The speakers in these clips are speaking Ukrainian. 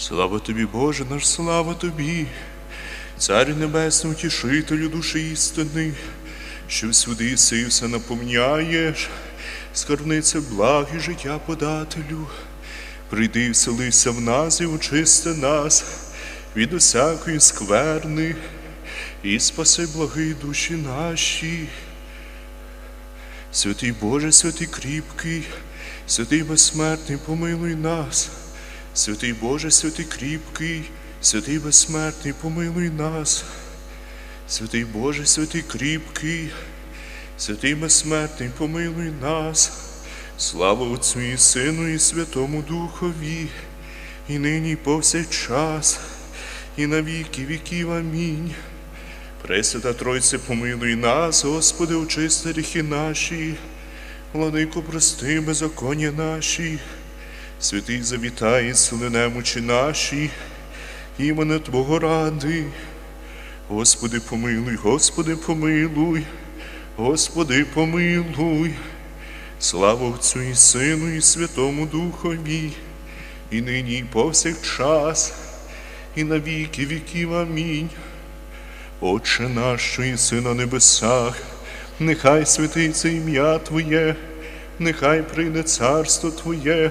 Слава тобі, Боже наш, слава тобі, Царю Небесний, утішителю душі істини, що всюди си все наповняєш, скарбниця благ і життя подателю. Прийди, вселися в нас і очисти нас від усякої скверни, і спаси благи душі наші. Святий Боже, святий кріпкий, святий безсмертний, помилуй нас. Святий Боже, святий кріпкий, святий безсмертний, помилуй нас. Святий Боже, святий кріпкий, святий безсмертний, помилуй нас. Слава Отцю і Сину, і Святому Духові, і нині, і повсякчас, і на віки віків. Амінь. Пресвята Тройце, помилуй нас, Господи, очисти гріхи наші, владико, прости беззаконня наші, святий завітай, сили немочі наші, імени Твого ради. Господи, помилуй, Господи, помилуй, Господи, помилуй. Слава Отцю і Сину, і Святому Духові, і нині, і повсякчас, і на віки віків. Амінь. Отче наш, що єси на небесах, нехай святиться ім'я Твоє, нехай прийде царство Твоє,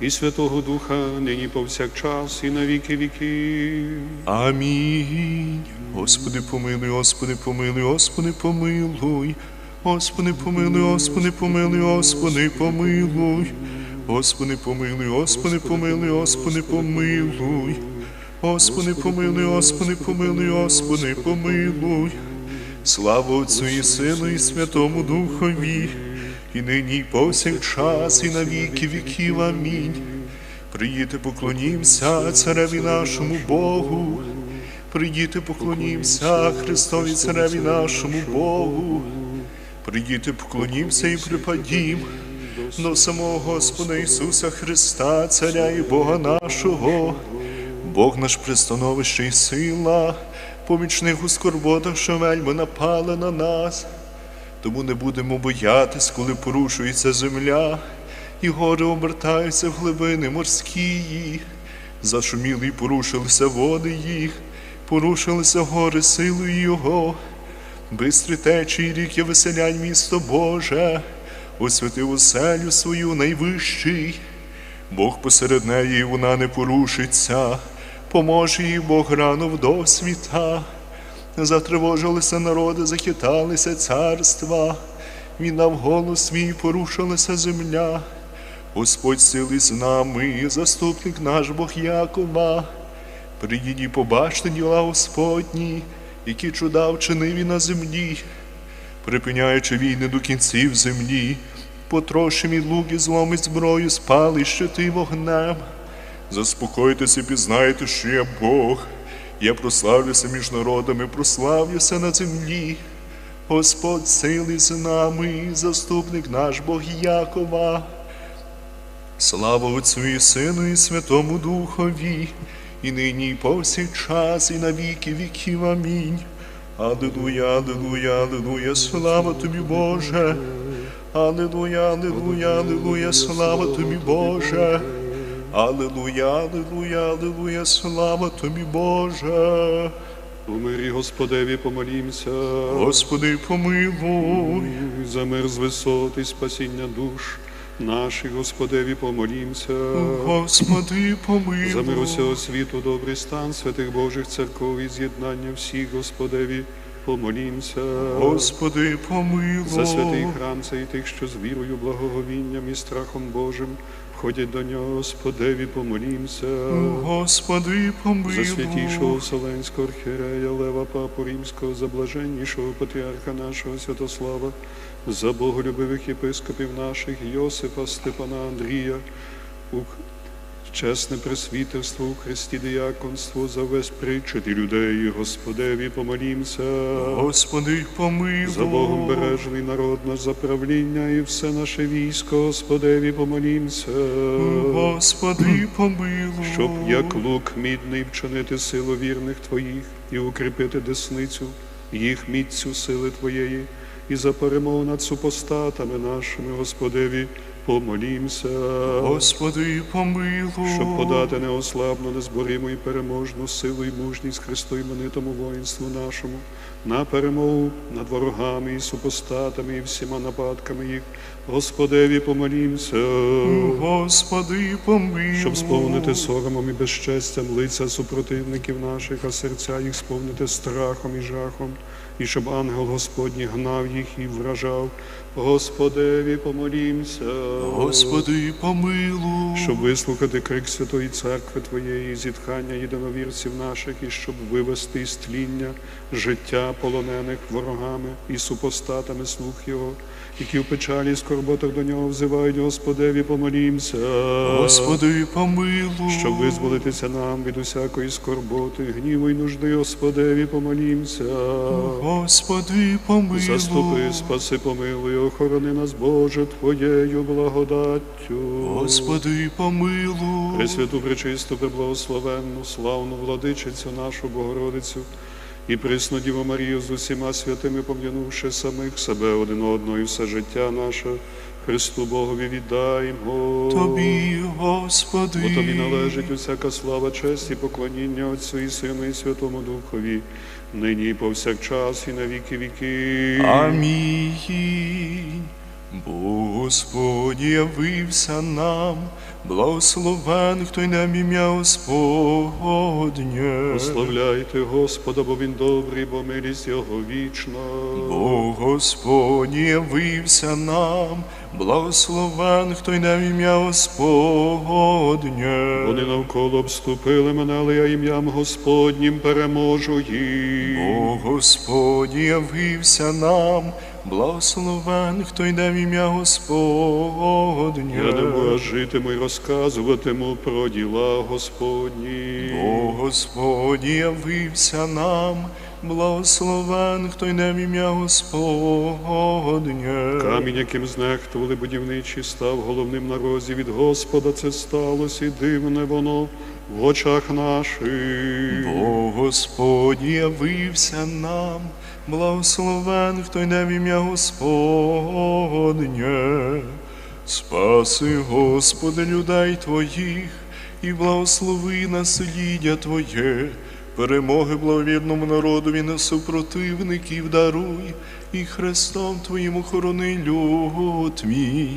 і Святого Духа, нині повсякчас, і на віки віків. Амінь. Господи, помилуй, Господи, помилуй, Господи, помилуй. Господи, помилуй, Господи, помилуй, Господи, помилуй. Господи, помилуй, Господи, помилуй, Господи, помилуй. Господи, помилуй, Господи, помилуй, Господи, помилуй. Слава Отцю і Сину, і Святому Духові, і нині, і повсякчас, і на віки віків. Амінь. Прийдіте, поклонімся цареві нашому Богу. Прийдіте, поклонімся Христові цареві нашому Богу. Прийдіте, поклонімся і припадім до самого Господа Ісуса Христа, Царя і Бога нашого. Бог наш пристановище і сила, помічних у скорботах, що вельми напали на нас. Тому не будемо боятись, коли порушується земля, і гори обертаються в глибини морські. Зашуміли і порушилися води їх, порушилися гори силою Його. Бистрі течії ріки веселянь місто Боже, освятив оселю свою найвищий. Бог посеред неї, вона не порушиться, поможе їй Бог рано в досвіта. Затривожилися народи, захиталися царства, він дав голос свій, порушилася земля. Господь сили з нами, заступник наш Бог Якова. Прийдіть і побачте діла Господні, які чуда вчинив на землі, припиняючи війни до кінців землі, потрошим і луки злом і зброю спали щити вогнем. Заспокойтеся, пізнайте, що я Бог. Я прославлюся між народами, прославлюся на землі. Господь сили з нами, заступник наш Бог Якова. Слава Отцю і Сину, і Святому Духові, і нині, і повсякчас, і на віки віків. Амінь. Аллилуйя, аллилуйя, аллилуйя, слава тобі, Боже. Аллилуйя, аллилуйя, аллилуйя, слава тобі, Боже. Аллилуйя, аллилуйя, аллилуйя, слава тобі, Боже. У мирі Господеві помолімся. Господи, помилуй. За мир з висот і спасіння душ наших, Господеві помолімся. Господи, помилуй. За мир усього світу, добрий стан святих Божих церков і з'єднання всіх, Господеві, помолімся. Господи, помилуй. За святий храм цей тих, що з вірою, благоговінням і страхом Божим входять до нього, Господеві, помолімся. Господи, помилуй. За святішого Вселенського архірея, Лева Папу Римського, за блаженнішого патріарха нашого Святослава, за боголюбивих єпископів наших Йосипа, Степана Андрія, чесне пресвітерство у Христі діяконство за весь причет і людей, Господеві помолімся. Господи, помилуй. За Богом бережений народ наш за правління і все наше військо, Господеві помолімся. Господи, помилуй. Щоб як лук мідний вчинити силу вірних Твоїх і укріпити десницю, їх міцю сили Твоєї, і за перемогу над супостатами нашими, Господеві, помолімся. Господи, помилуй. Щоб подати неослабну, незборіму і переможну силу і мужність Христу іменитому воїнству нашому, на перемогу над ворогами і супостатами, і всіма нападками їх, Господеві помолімся. Господи, помилуй. Щоб сповнити соромом і безчестям лиця супротивників наших, а серця їх сповнити страхом і жахом, і щоб ангел Господній гнав їх і вражав. Господеві помолімся. Господи, помилуй. Щоб вислухати крик Святої Церкви Твоєї, і зітхання єдиновірців наших, і щоб вивести із тління життя полонених ворогами і супостатами слух Його, які в печалі і скорботах до нього взивають, Господеві, помолімся. Господи, помилуй. Щоб визволитися нам від усякої скорботи, гніву й нужди, Господеві, помолімся. Господи, помилуй. Заступи, спаси, помилуй, охорони нас, Боже, Твоєю благодаттю. Господи, помилуй. Пресвяту, пречисту, преблагословенну, славну владичицю нашу Богородицю і присну Діву Марію з усіма святими, пом'янувши самих себе один одного і все життя наше, Христу Богові віддаймо. Тобі, Господи. Бо тобі належить усяка слава, честь і поклоніння Отцю і Сину і Святому Духові, нині і повсякчас, і на віки віки. Амінь. Бо Господь явився нам, благословен, хто й нам ім'я Господнє. Прославляйте Господа, бо Він добрий, бо милість Його вічна. Бо Господь явився нам, благословен, хто й нам ім'я Господнє. Вони навколо обступили мене, але я ім'ям Господнім переможу їх. Бо Господь явився нам, благословен, хто йде в ім'я Господнє. Я не можу житиму і розказуватиму про діла Господні. Бо Господь явився нам, благословен, хто йде в ім'я Господнє. Камінь, яким знехтували будівничі, став головним на розі від Господа. Це сталося, і дивне воно в очах наших. Бо Господь явився нам, благословен, хто йде в ім'я Господнє. Спаси, Господи, людей Твоїх, і благослови насліддя Твоє, перемоги благовірному народові на супротивників даруй, і Христом Твоїм охорони люд твій.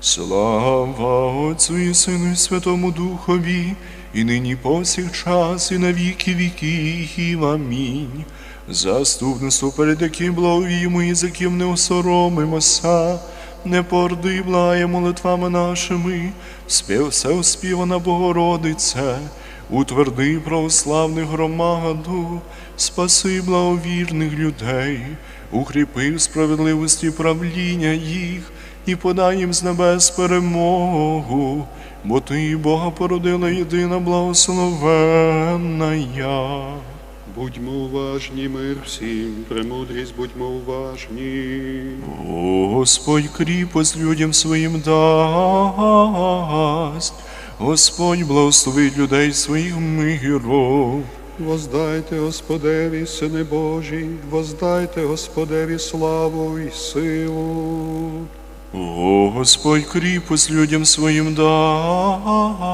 Слава Отцю і Сину і Святому Духові, і нині повсякчас, і на віки віків. Амінь. Заступництво, перед яким благовіємо і за ким не осоромимося, не порди, благає молитвами нашими, спів все успівана Богородице, утверди православних громаду, спаси благовірних людей, укріпи в справедливості правління їх. І подай їм з небес перемогу, бо ти Бога породила єдина благословенна. Будьмо уважні, мир всім, премудрість, будьмо уважні. Господь кріпость людям своїм дасть, Господь благословить людей своїх миром. Воздайте Господеві, сини Божі, воздайте Господеві славу і силу. О, Господь кріпость людям своїм дасть,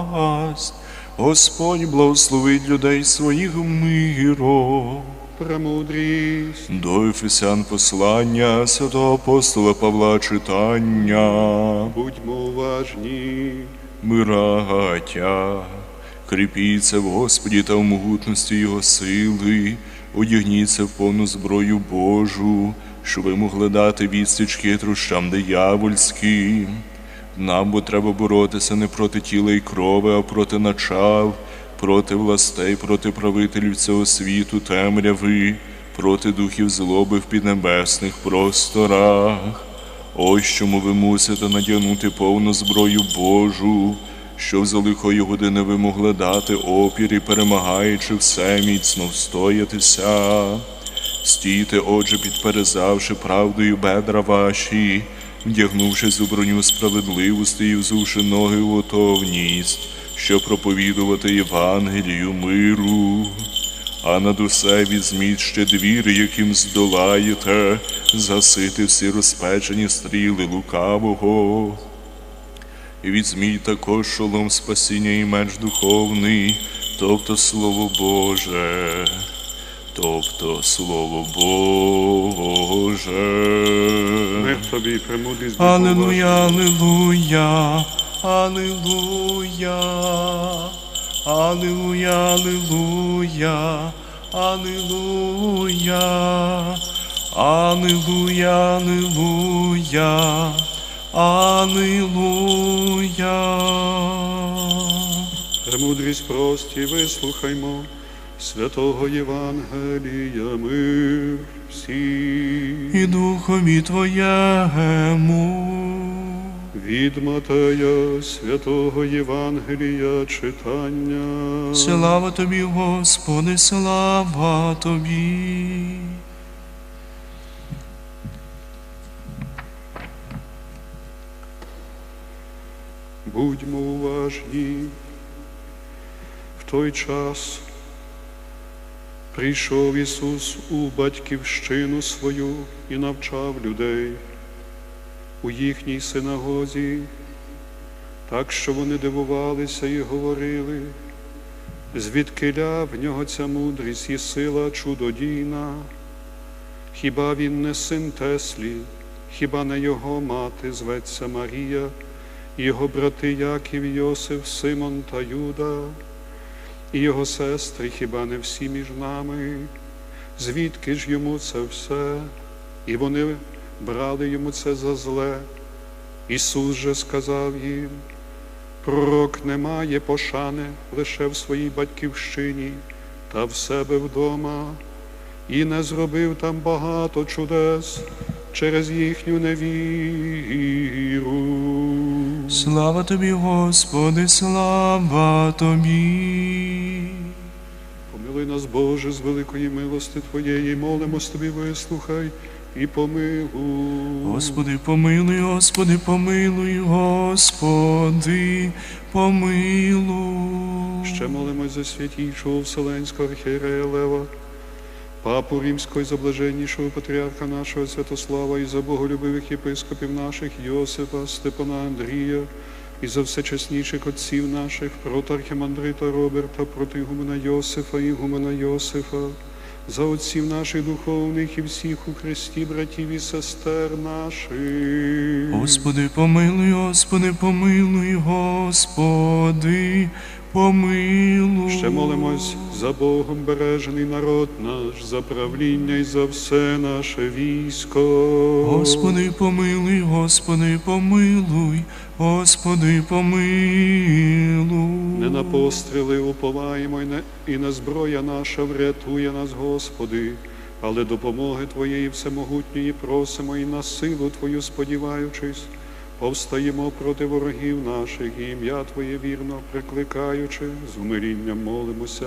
Господь благословить людей своїх миром. Премудрість, До Ефесян послання святого апостола Павла читання. будьмо уважні. Мирагатя, кріпіться в Господі та в могутності Його сили, одягніться в повну зброю Божу, щоб ви могли дати відсіч хитрощам диявольським. Нам бо треба боротися не проти тіла і крови, а проти начав, проти властей, проти правителів цього світу темряви, проти духів злоби в піднебесних просторах. Ось чому ви мусите надягнути повну зброю Божу, що за лихої години ви могли дати опір і перемагаючи все міцно встоятися. Стійте, отже, підперезавши правдою бедра ваші, вдягнувшись у броню справедливості і взувши ноги в готовність, щоб проповідувати Євангелію миру. А над усе візьміть ще двір, яким здолаєте, засити всі розпечені стріли лукавого. І візьміть також шолом спасіння і меч духовний, тобто Слово Боже, тобто Слово Боже. Мир тобі, премудрість Аллилуйя, аллилуйя, аллилуйя, аллилуйя, аллилуйя, аллилуйя, аллилуйя, аллилуйя, аллилуйя. Премудрість прості, вислухаймо, святого Євангелія мир всім. І духові Твоєму. Від Матея святого Євангелія читання. Слава тобі, Господи, слава тобі. Будьмо уважні. В той час прийшов Ісус у батьківщину свою і навчав людей у їхній синагозі, так що вони дивувалися і говорили, звідкиля в нього ця мудрість і сила чудодійна, хіба він не син Теслі, хіба не його мати зветься Марія, його брати Яків, Йосиф, Симон та Юда, і його сестри, хіба не всі між нами? Звідки ж йому це все? І вони брали йому це за зле. Ісус же сказав їм, пророк не має пошани лише в своїй батьківщині та в себе вдома, і не зробив там багато чудес через їхню невіру. Слава тобі, Господи, слава тобі. Нас, Боже, з великої милости Твоєї, молимось Тобі, вислухай і помилуй. Господи, помилуй, Господи, помилуй, Господи, помилуй. Ще молимось за святійшого Вселенського архієрея Лева, папу римського і заблаженнішого патріарха нашого Святослава і за боголюбивих єпископів наших Йосипа, Степана Андрія, і за всечесніших отців наших, проти архімандрита Роберта, проти Гумена Йосифа, Ігумена Йосифа, за отців наших духовних і всіх у Христі, братів і сестер наших. Господи, помилуй, Господи, помилуй, Господи, помилуй. Ще молимось за Богом бережений народ наш, за правління і за все наше військо. Господи, помилуй, Господи, помилуй, Господи, помилуй. Не на постріли уповаємо, і не, і не зброя наша врятує нас, Господи, але допомоги Твоєї всемогутньої просимо і на силу Твою сподіваючись, повстаємо проти ворогів наших і ім'я Твоє вірно прикликаючи, з умирінням молимося.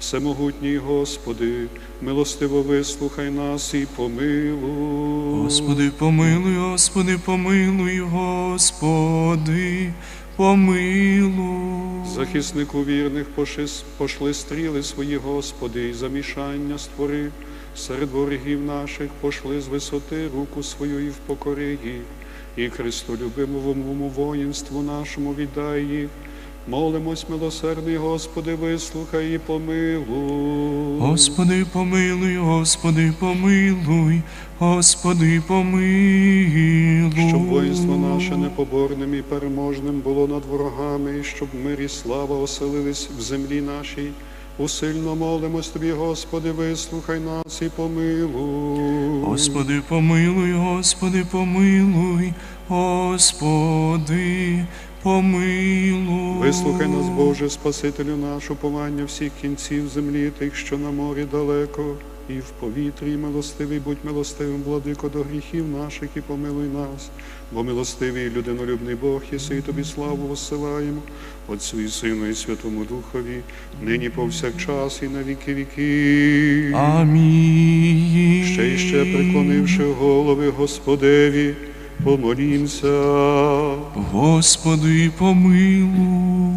Всемогутній Господи, милостиво вислухай нас і помилуй. Господи, помилуй, Господи, помилуй, Господи, помилуй. Захиснику вірних пошли стріли свої, Господи, і замішання створи. Серед ворогів наших пошли з висоти руку свою і впокори їх, і Христолюбимому воїнству нашому віддай їх. Молимось, милосердний Господи, вислухай і помилуй. Господи, помилуй, Господи, помилуй, Господи, помилуй. Щоб воїнство наше непоборним і переможним було над ворогами, і щоб мир і слава оселились в землі нашій. Усильно молимось Тобі, Господи, вислухай нас і помилуй. Господи, помилуй, Господи, помилуй, Господи, помилуй. Вислухай нас, Боже, Спасителю наш, уповання всіх кінців землі, тих, що на морі далеко, і в повітрі, милостивий, будь милостивим, владико, до гріхів наших і помилуй нас. Бо милостивий людинолюбний Бог, єси і тобі славу воссилаємо, Отцю і Сину, і Святому Духові, нині повсякчас і на віки віки. Амінь. Ще й ще приклонивши голови Господеві, помолімся. Господи, помилуй.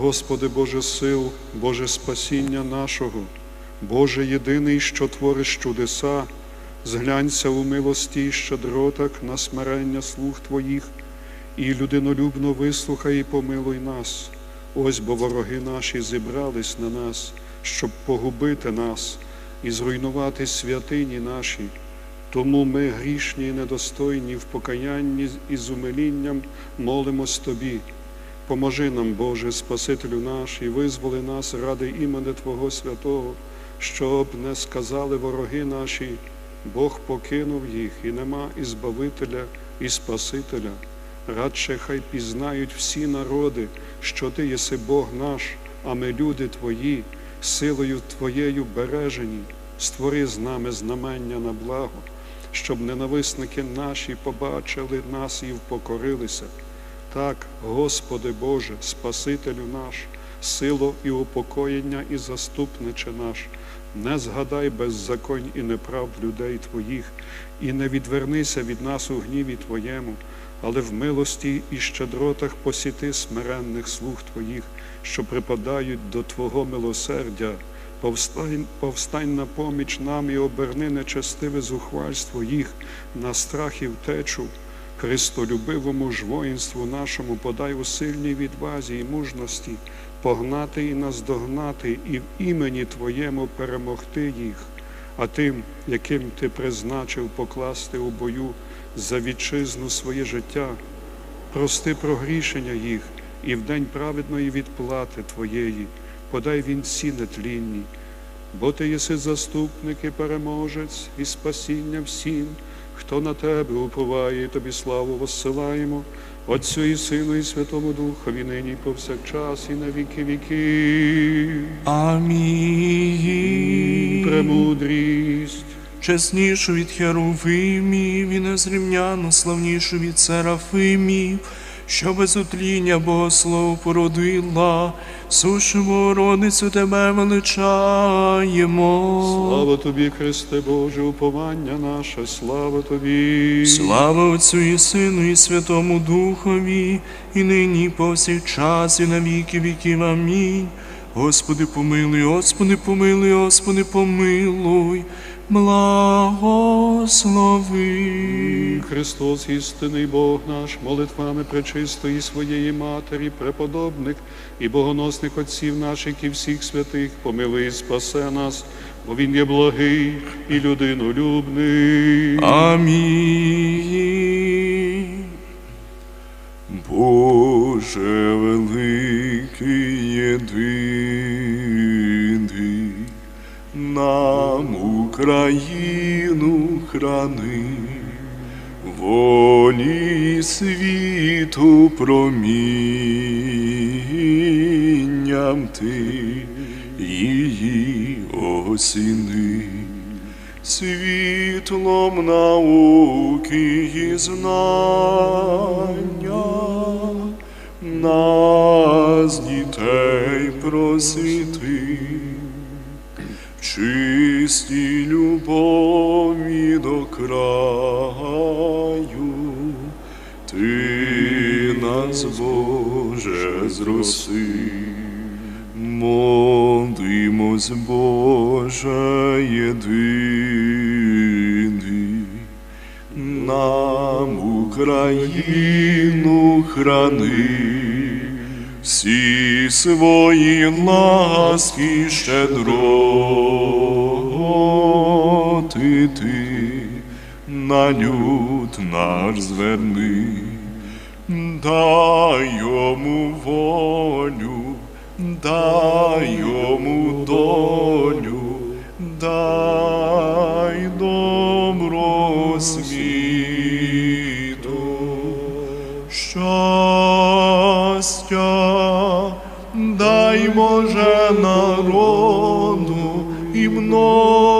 Господи Боже сил, Боже спасіння нашого, Боже єдиний, що твориш чудеса, зглянься у милості і щедротах на смирення слуг Твоїх, і людинолюбно вислухай і помилуй нас. Ось бо вороги наші зібрались на нас, щоб погубити нас і зруйнувати святині наші. Тому ми, грішні і недостойні, в покаянні і з умилінням молимось Тобі. Поможи нам, Боже, Спасителю наш, і визволи нас ради імени Твого Святого, щоб не сказали вороги наші, Бог покинув їх, і нема і Збавителя, і Спасителя. Радше хай пізнають всі народи, що Ти єси Бог наш, а ми люди Твої, силою Твоєю бережені, створи з нами знамення на благо, щоб ненависники наші побачили нас і впокорилися. Так, Господи Боже, Спасителю наш, сило і упокоєння і заступниче наш, не згадай беззаконь і неправд людей Твоїх, і не відвернися від нас у гніві Твоєму, але в милості і щедротах посіти смиренних слуг Твоїх, що припадають до Твого милосердя. Повстань, повстань на поміч нам і оберни нечестиве зухвальство їх на страх і втечу. Христолюбивому ж воїнству нашому подай у сильній відвазі і мужності, погнати і наздогнати, і в імені Твоєму перемогти їх, а тим, яким Ти призначив покласти у бою за вітчизну своє життя, прости прогрішення їх і в день праведної відплати Твоєї, подай вінці нетлінні, бо Ти єси заступник і переможець і спасіння всім. Хто на тебе уповає, тобі славу воссилаємо, Отцю і Сину, і Святому Духові, нині і повсякчас, і на віки віки. Амінь. Премудрість, Чеснішу від Херовимів і незрівняно славнішу від Серафимів, що без утління Богослов породила, сушу Богородицю тебе величаємо. слава тобі, Христе Боже, уповання наше, слава тобі. Слава Отцю і Сину, і Святому Духові, і нині, і повсякчас, і на віки віків. Амінь. Господи, помилуй, Господи, помилуй, Господи, помилуй, благослови. Христос, істинний Бог наш, молитвами пречистої своєї Матері, преподобних і богоносних отців наших і всіх святих, помилуй і спасе нас, бо Він є благий і людинолюбний. Амінь. Боже великий єдиний, нам Україну храни, волі світу промінням ти її осіни. Світлом науки і знання, нас, дітей, просвіти, чистій любові до краю, ти нас, Боже, зроси. Молимось, Боже єдиний, нам Україну храни, всі свої ласки щедроти ти. На люд наш зверни, дай йому волю дай йому долю, дай добро світу, щастя, дай Боже народу і мною.